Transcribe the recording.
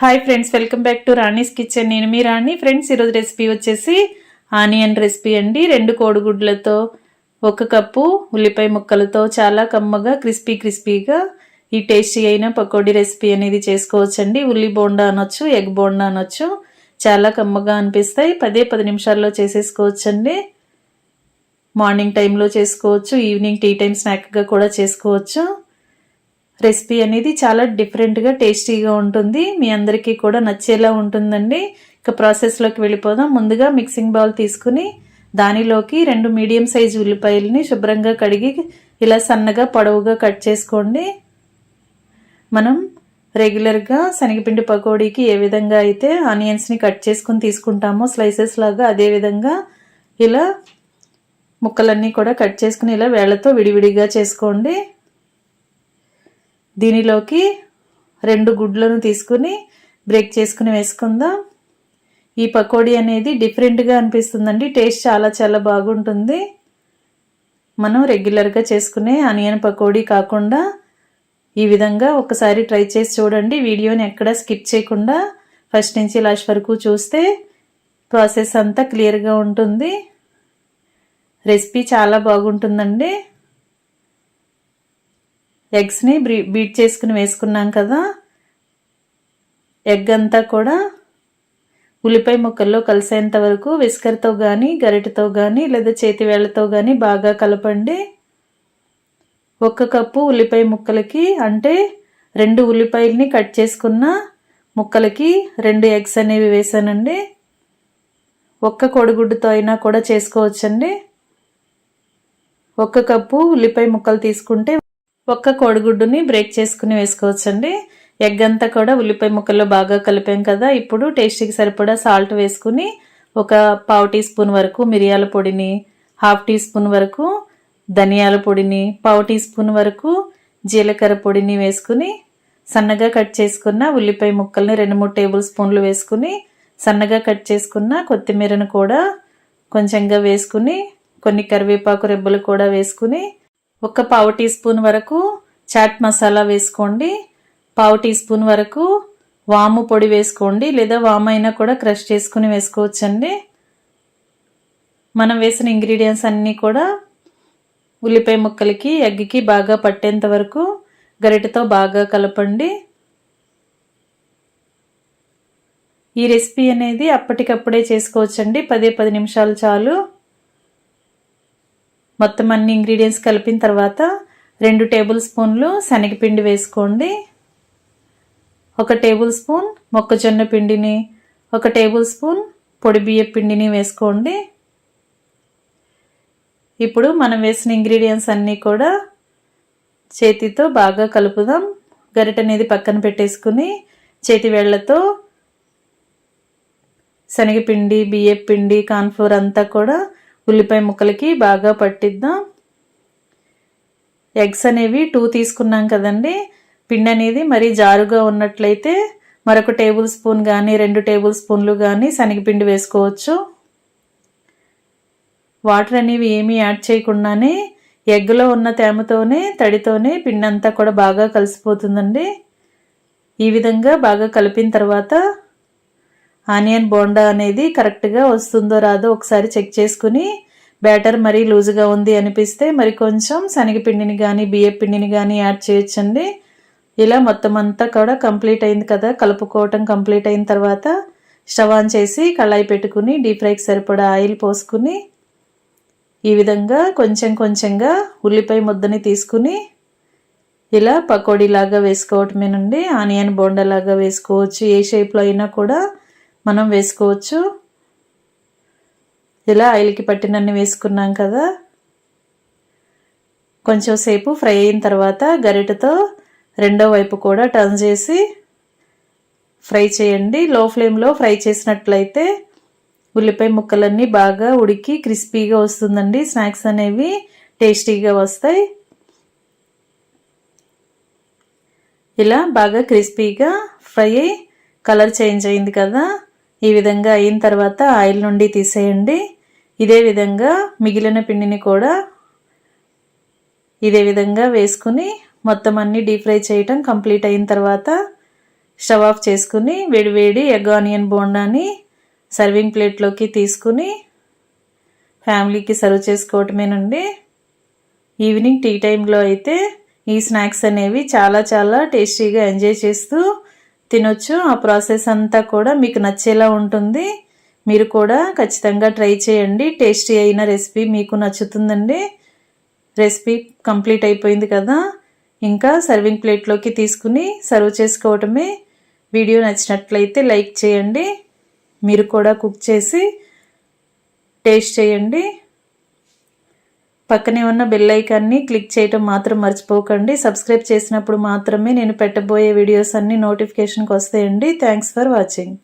Hi friends welcome back to Rani's kitchen నేను మీ Rani. Friends ఈరోజు రెసిపీ వచ్చేసి ఆనియన్ రెసిపీ అండి. రెండు కోడిగుడ్లతో ఒక కప్పు ఉల్లిపాయ ముక్కలతో చాలా కమ్మగా క్రిస్పీ క్రిస్పీగా ఈ టేస్టీ అయిన పకోడీ రెసిపీ అనేది చేసుకోవచ్చండి. ఉల్లి బోండా అనొచ్చు ఎగ్ బోండా అనొచ్చు. చాలా కమ్మగా అనిపిస్తాయి. పదే పది నిమిషాల్లో చేసేసుకోవచ్చండి. మార్నింగ్ టైంలో చేసుకోవచ్చు ఈవినింగ్ టీ టైం స్నాక్గా కూడా చేసుకోవచ్చు. రెసిపీ అనేది చాలా డిఫరెంట్గా టేస్టీగా ఉంటుంది. మీ అందరికీ కూడా నచ్చేలా ఉంటుందండి. ఇక ప్రాసెస్లోకి వెళ్ళిపోదాం. ముందుగా మిక్సింగ్ బౌల్ తీసుకుని దానిలోకి రెండు మీడియం సైజ్ ఉల్లిపాయలని శుభ్రంగా కడిగి ఇలా సన్నగా పొడవుగా కట్ చేసుకోండి. మనం రెగ్యులర్గా శనగపిండి పకోడీకి ఏ విధంగా అయితే ఆనియన్స్ని కట్ చేసుకుని తీసుకుంటామో స్లైసెస్ లాగా అదే విధంగా ఇలా ముక్కలన్నీ కూడా కట్ చేసుకుని ఇలా వేళ్ళతో విడివిడిగా చేసుకోండి. దీనిలోకి రెండు గుడ్లను తీసుకుని బ్రేక్ చేసుకుని వేసుకుందాం. ఈ పకోడీ అనేది డిఫరెంట్గా అనిపిస్తుందండి. టేస్ట్ చాలా చాలా బాగుంటుంది. మనం రెగ్యులర్గా చేసుకునే ఆనియన్ పకోడీ కాకుండా ఈ విధంగా ఒకసారి ట్రై చేసి చూడండి. వీడియోని ఎక్కడ స్కిప్ చేయకుండా ఫస్ట్ నుంచి లాస్ట్ వరకు చూస్తే ప్రాసెస్ అంతా క్లియర్గా ఉంటుంది. రెసిపీ చాలా బాగుంటుందండి. ఎగ్స్ని బీట్ చేసుకుని వేసుకున్నాం కదా. ఎగ్ అంతా కూడా ఉల్లిపాయ ముక్కల్లో కలిసేంత వరకు విస్కర్తో కానీ గరిటతో కానీ లేదా చేతి వేళ్ళతో కానీ బాగా కలపండి. ఒక కప్పు ఉల్లిపాయ ముక్కలకి అంటే రెండు ఉల్లిపాయల్ని కట్ చేసుకున్న ముక్కలకి రెండు ఎగ్స్ అనేవి వేసానండి. ఒక్క కోడిగుడ్డుతో అయినా కూడా చేసుకోవచ్చండి. ఒక్క కప్పు ఉల్లిపాయ ముక్కలు తీసుకుంటే ఒక్క కోడిగుడ్డుని బ్రేక్ చేసుకుని వేసుకోవచ్చండి. ఎగ్ అంతా కూడా ఉల్లిపాయ ముక్కల్లో బాగా కలిపాం కదా ఇప్పుడు టేస్ట్కి సరిపడా సాల్ట్ వేసుకుని ఒక పావు టీ స్పూన్ వరకు మిరియాల పొడిని హాఫ్ టీ స్పూన్ వరకు ధనియాల పొడిని పావు టీ స్పూన్ వరకు జీలకర్ర పొడిని వేసుకుని సన్నగా కట్ చేసుకున్న ఉల్లిపాయ ముక్కల్ని రెండు మూడు టేబుల్ స్పూన్లు వేసుకుని సన్నగా కట్ చేసుకున్న కొత్తిమీరను కూడా కొంచెంగా వేసుకుని కొన్ని కరివేపాకు రెబ్బలు కూడా వేసుకుని ఒక పావు టీ స్పూన్ వరకు చాట్ మసాలా వేసుకోండి. పావు టీ స్పూన్ వరకు వాము పొడి వేసుకోండి. లేదా వామైనా అయినా కూడా క్రష్ చేసుకుని వేసుకోవచ్చండి. మనం వేసిన ఇంగ్రీడియంట్స్ అన్నీ కూడా ఉల్లిపాయ ముక్కలకి ఎగ్గికి బాగా పట్టేంత వరకు గరిటతో బాగా కలపండి. ఈ రెసిపీ అనేది అప్పటికప్పుడే చేసుకోవచ్చండి. పదే పది నిమిషాలు చాలు. మొత్తం అన్ని ఇంగ్రీడియంట్స్ కలిపిన తర్వాత రెండు టేబుల్ స్పూన్లు శనగపిండి వేసుకోండి. ఒక టేబుల్ స్పూన్ మొక్కజొన్న పిండిని ఒక టేబుల్ స్పూన్ పొడి బియ్య పిండిని వేసుకోండి. ఇప్పుడు మనం వేసిన ఇంగ్రీడియంట్స్ అన్నీ కూడా చేతితో బాగా కలుపుదాం. గరిట అనేది పక్కన పెట్టేసుకుని చేతి వేళ్ళతో శనగపిండి బియ్యపిండి పిండి అంతా కూడా ఉల్లిపాయ ముక్కలకి బాగా పట్టిద్దాం. ఎగ్స్ అనేవి టూ తీసుకున్నాం కదండి. పిండి అనేది మరీ జారుగా ఉన్నట్లయితే మరొక టేబుల్ స్పూన్ కానీ రెండు టేబుల్ స్పూన్లు కానీ శనగపిండి వేసుకోవచ్చు. వాటర్ అనేవి ఏమీ యాడ్ చేయకుండానే ఎగ్లో ఉన్న తేమతోనే తడితోనే పిండి అంతా కూడా బాగా కలిసిపోతుందండి. ఈ విధంగా బాగా కలిపిన తర్వాత ఆనియన్ బోండా అనేది కరెక్ట్గా వస్తుందో రాదో ఒకసారి చెక్ చేసుకుని బ్యాటర్ మరీ లూజుగా ఉంది అనిపిస్తే మరి కొంచెం శనగపిండిని కానీ బియ్య పిండిని కానీ యాడ్ చేయొచ్చండి. ఇలా మొత్తం అంతా కూడా కంప్లీట్ అయింది కదా కలుపుకోవటం కంప్లీట్ అయిన తర్వాత స్టవ్ ఆన్ చేసి కళాయి పెట్టుకుని డీప్ ఫ్రైకి సరిపడా ఆయిల్ పోసుకుని ఈ విధంగా కొంచెం కొంచెంగా ఉల్లిపాయ ముద్దని తీసుకుని ఇలా పకోడీలాగా వేసుకోవటమేనండి. ఆనియన్ బోండాలాగా వేసుకోవచ్చు. ఏ షేప్లో అయినా కూడా మనం వేసుకోవచ్చు. ఇలా ఆయిల్కి పట్టినన్ని వేసుకున్నాం కదా. కొంచెం సేపు ఫ్రై అయిన తర్వాత గరిటతో రెండో వైపు కూడా టర్న్ చేసి ఫ్రై చేయండి. లో ఫ్లేమ్లో ఫ్రై చేసినట్లయితే ఉల్లిపాయ ముక్కలన్నీ బాగా ఉడికి క్రిస్పీగా వస్తుందండి. స్నాక్స్ అనేవి టేస్టీగా వస్తాయి. ఇలా బాగా క్రిస్పీగా ఫ్రై అయ్యి కలర్ చేంజ్ అయింది కదా. ఈ విధంగా అయిన తర్వాత ఆయిల్ నుండి తీసేయండి. ఇదే విధంగా మిగిలిన పిండిని కూడా ఇదే విధంగా వేసుకుని మొత్తం అన్నీ డీప్ ఫ్రై చేయటం కంప్లీట్ అయిన తర్వాత స్టవ్ ఆఫ్ చేసుకుని వేడివేడి ఎగ్ ఆనియన్ బోండాని సర్వింగ్ ప్లేట్లోకి తీసుకుని ఫ్యామిలీకి సర్వ్ చేసుకోవటమేనండి. ఈవినింగ్ టీ టైంలో అయితే ఈ స్నాక్స్ అనేవి చాలా చాలా టేస్టీగా ఎంజాయ్ చేస్తూ తినొచ్చు. ఆ ప్రాసెస్ అంతా కూడా మీకు నచ్చేలా ఉంటుంది. మీరు కూడా ఖచ్చితంగా ట్రై చేయండి. టేస్టీ అయిన రెసిపీ మీకు నచ్చుతుందండి. రెసిపీ కంప్లీట్ అయిపోయింది కదా. ఇంకా సర్వింగ్ ప్లేట్లోకి తీసుకుని సర్వ్ చేసుకోవటమే. వీడియో నచ్చినట్లయితే లైక్ చేయండి. మీరు కూడా కుక్ చేసి టేస్ట్ చేయండి. పక్కనే ఉన్న బెల్ ఐకాన్ని క్లిక్ చేయటం మాత్రం మర్చిపోకండి. సబ్స్క్రైబ్ చేసినప్పుడు మాత్రమే నేను పెట్టబోయే వీడియోస్ అన్నీ నోటిఫికేషన్కి వస్తాయండి థ్యాంక్స్ ఫర్ వాచింగ్